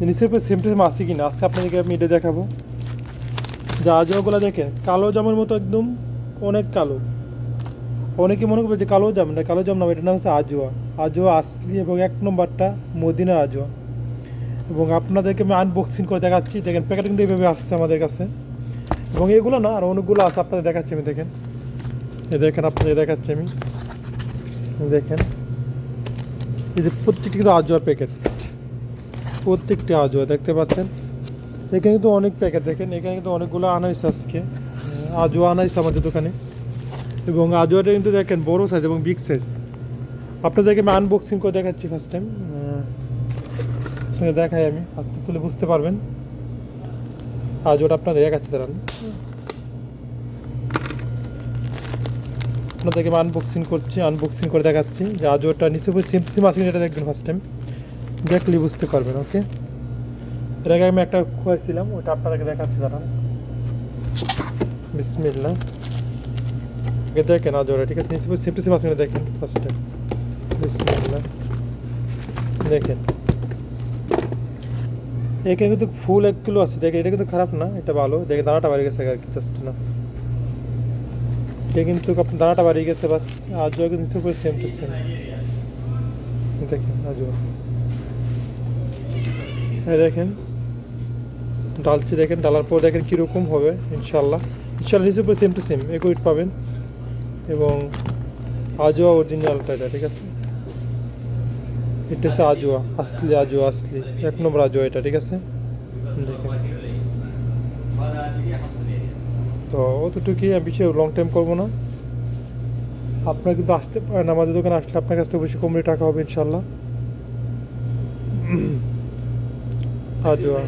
নিচের উপরে same to same আসি কিনা? আজকে আপনাদেরকে আমি এটা দেখাবো। যা আজওয়াগুলো দেখেন, কালো জামের মতো একদম অনেক কালো। অনেকে মনে করবে যে কালো জাম না, কালো জাম না এটার নাম হচ্ছে আজোয়া। আজোয়া আসলি এবং এক নম্বরটা মদিনার আজোয়া। এবং আপনাদেরকে আমি আনবক্সিং করে দেখাচ্ছি। দেখেন, প্যাকেট এইভাবে আসছে আমাদের কাছে। এবং এগুলো না, আর অনেকগুলো আছে আপনাদের দেখাচ্ছি আমি, দেখেন। এ দেখেন, আপনাদের দেখাচ্ছি আমি। দেখেন। এই যে প্রত্যেকটি কিন্তু আজোয়া প্যাকেট। প্রত্যেকটি আজোয়া দেখতে পাচ্ছেন? এখানে কিন্তু অনেক প্যাকেট দেখেন, এখানে কিন্তু অনেকগুলো আনা হয়েছে আজকে আজোয়া আনা আমাদের দোকানে। এবং আজোয়াটা কিন্তু দেখেন বড় সাইজ এবং বিগ সাইজ আপনাদেরকে আমি আনবক্সিং করে দেখাচ্ছি ফার্স্ট টাইম দেখাই আমি ফার্স্টে তুলে বুঝতে পারবেন। আজোয়াটা আপনাদের দেখাচ্ছি দাঁড়ান আপনাদেরকে আমি আনবক্সিং করছি আনবক্সিং করে দেখাচ্ছি যে আজোয়াটা উপরে সিম সিম আছে এটা দেখবেন ফার্স্ট টাইম দেখলে বুঝতে পারবেন ওকে এর আগে আমি একটা খুঁয়েছিলাম ওটা আপনাদেরকে দেখাচ্ছি, দাঁড়ান। বিসমিল্লা আগে দেখেন আজোরা, ঠিক আছে? নিচে সিম টু সিম আছে দেখেন ফার্স্ট বিসমিল্লা দেখেন। এখানে কিন্তু ফুল এক কিলো আছে, দেখেন, এটা কিন্তু খারাপ না, এটা ভালো। দেখেন, দানাটা বাড়ি গেছে আর কি জাস্ট না। এটা কিন্তু আপনার দানাটা বাড়ি গেছে, বাস, আজও কিন্তু সেম টু সেম দেখেন, আজও। এই দেখেন ডালছি দেখেন, ডালার পর দেখেন কীরকম হবে ইনশাল্লাহ ইনশাল্লাহ উপরে সেম টু সেম এক উইট পাবেন। এবং আজোয়া অরিজিনালটা এটা, ঠিক আছে? এটা হচ্ছে আজোয়া, আসলি আজোয়া, আসলি, এক নম্বর আজোয়া এটা, ঠিক আছে? তো অতটুকুই আমি বেশি লং টাইম করব না। আপনারা কিন্তু আসতে পারেন, আমাদের দোকানে আসলে আপনার কাছ থেকে বেশি কমে টাকা হবে ইনশাল্লাহ আজোয়া